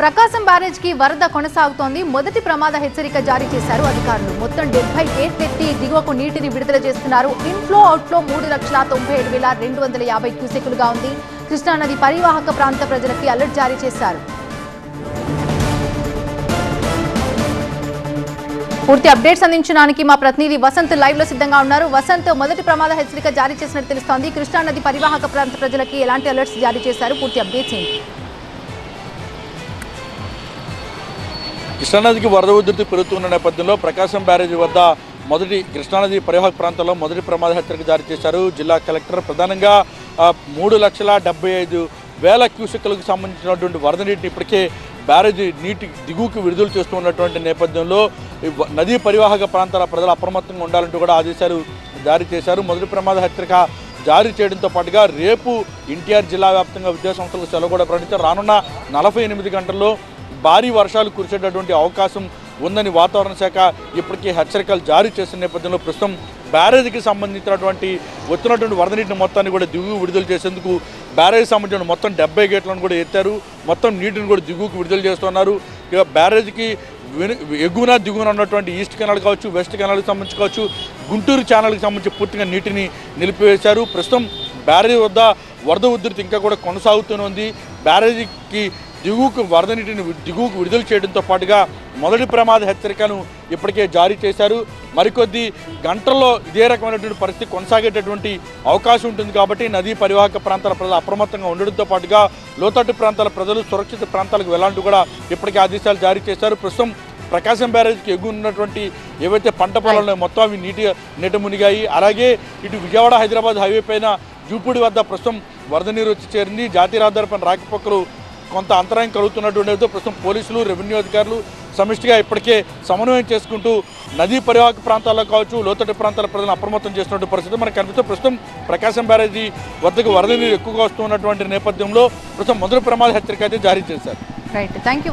ప్రకాశం బ్యారేజ్కి వరద కొనసాగుతోంది. మొదటి ప్రమాద హెచ్చరిక జారీ చేశారు అధికారులు. మొత్తం డెబ్బై గేట్లెత్తి దిగువకు నీటిని విడుదల చేస్తున్నారు. ఇన్ఫ్లో అవుట్ఫ్లో మూడు లక్షల తొంభై ఏడు వేల రెండు వందల యాభై క్యూసెక్కులుగా ఉంది. కృష్ణానది పరివాహక ప్రాంత ప్రజలకి అలర్ట్ జారీ చేశారు. పూర్తి అప్డేట్స్ అందించడానికి మా ప్రతినిధి వసంత్ లైవ్లో సిద్ధంగా ఉన్నారు. వసంత్ మొదటి ప్రమాద హెచ్చరిక జారీ చేసినట్టు తెలుస్తోంది. కృష్ణానది పరివాహక ప్రాంత ప్రజలకి ఎలాంటి అలర్ట్స్ జారీ చేశారు? పూర్తి అప్డేట్స్ ఏంటి? కృష్ణానదికి వరద ఉధృతి పెరుగుతున్న నేపథ్యంలో ప్రకాశం బ్యారేజ్ వద్ద మొదటి కృష్ణానది పరివాహక ప్రాంతంలో మొదటి ప్రమాద హెచ్చరిక జారీ చేశారు. జిల్లా కలెక్టర్ ప్రధానంగా మూడు లక్షల డెబ్బై ఐదు వేల క్యూసెక్లకు సంబంధించినటువంటి వరద నీటిని ఇప్పటికే బ్యారేజీ నీటి దిగువకు విడుదల చేస్తున్నటువంటి నేపథ్యంలో నదీ పరివాహక ప్రాంతాల ప్రజలు అప్రమత్తంగా ఉండాలంటూ కూడా ఆదేశాలు జారీ చేశారు. మొదటి ప్రమాద హెచ్చరిక జారీ చేయడంతో పాటుగా రేపు ఎన్టీఆర్ జిల్లా వ్యాప్తంగా విద్యాసంస్థలకు సెలవు కూడా ప్రకటించారు. రానున్న నలభై ఎనిమిది గంటల్లో భారీ వర్షాలు కురిసేటటువంటి అవకాశం ఉందని వాతావరణ శాఖ ఇప్పటికే హెచ్చరికలు జారీ చేసిన నేపథ్యంలో ప్రస్తుతం బ్యారేజీకి సంబంధించినటువంటి వచ్చినటువంటి వరద నీటిని మొత్తాన్ని కూడా దిగువ విడుదల చేసేందుకు బ్యారేజీకి సంబంధించిన మొత్తం డెబ్బై గేట్లను కూడా ఎత్తారు. మొత్తం నీటిని కూడా దిగువకు విడుదల చేస్తున్నారు. ఇక బ్యారేజీకి వెను- ఎగువన దిగువన ఉన్నటువంటి ఈస్ట్ కెనాల్ కావచ్చు వెస్ట్ కెనాల్కి సంబంధించి కావచ్చు గుంటూరు ఛానల్కి సంబంధించి పూర్తిగా నీటిని నిలిపివేశారు. ప్రస్తుతం బ్యారేజీ వద్ద వరద ఉధృతి ఇంకా కూడా కొనసాగుతూనే ఉంది. బ్యారేజీకి దిగువకు వరద నీటిని దిగువకు విడుదల చేయడంతో పాటుగా మొదటి ప్రమాద హెచ్చరికను ఇప్పటికే జారీ చేశారు. మరికొద్ది గంటల్లో ఇదే రకమైనటువంటి పరిస్థితి కొనసాగేటటువంటి అవకాశం ఉంటుంది కాబట్టి నదీ పరివాహక ప్రాంతాల ప్రజలు అప్రమత్తంగా ఉండడంతో పాటుగా లోతట్టు ప్రాంతాల ప్రజలు సురక్షిత ప్రాంతాలకు వెళ్ళాలంటూ కూడా ఇప్పటికే ఆదేశాలు జారీ చేశారు. ప్రస్తుతం ప్రకాశం బ్యారేజ్కి ఎగువ ఉన్నటువంటి ఏవైతే పంట పొలాలు మొత్తం అవి నీటి నీట మునిగాయి. అలాగే ఇటు విజయవాడ హైదరాబాద్ హైవే పైన జూపూడి వద్ద ప్రస్తుతం వరద నీరు వచ్చి చేరింది. జాతీయ రహదారి పైన రాకపోకలు కొంత అంతరాయం కలుగుతున్నటువంటి ప్రస్తుతం పోలీసులు రెవెన్యూ అధికారులు సమిష్టిగా ఇప్పటికే సమన్వయం చేసుకుంటూ నదీ పరివాహక ప్రాంతాల్లో కావచ్చు లోతట్టు ప్రాంతాల ప్రజలను అప్రమత్తం చేస్తున్నటువంటి పరిస్థితి మనకు కనిపిస్తుంది ప్రస్తుతం ప్రకాశం బ్యారేజీ వద్దకు వరద నీరు ఎక్కువగా వస్తున్నటువంటి నేపథ్యంలో ప్రస్తుతం మొదటి ప్రమాద హెచ్చరిక అయితే జారీ చేశారు. Right thank you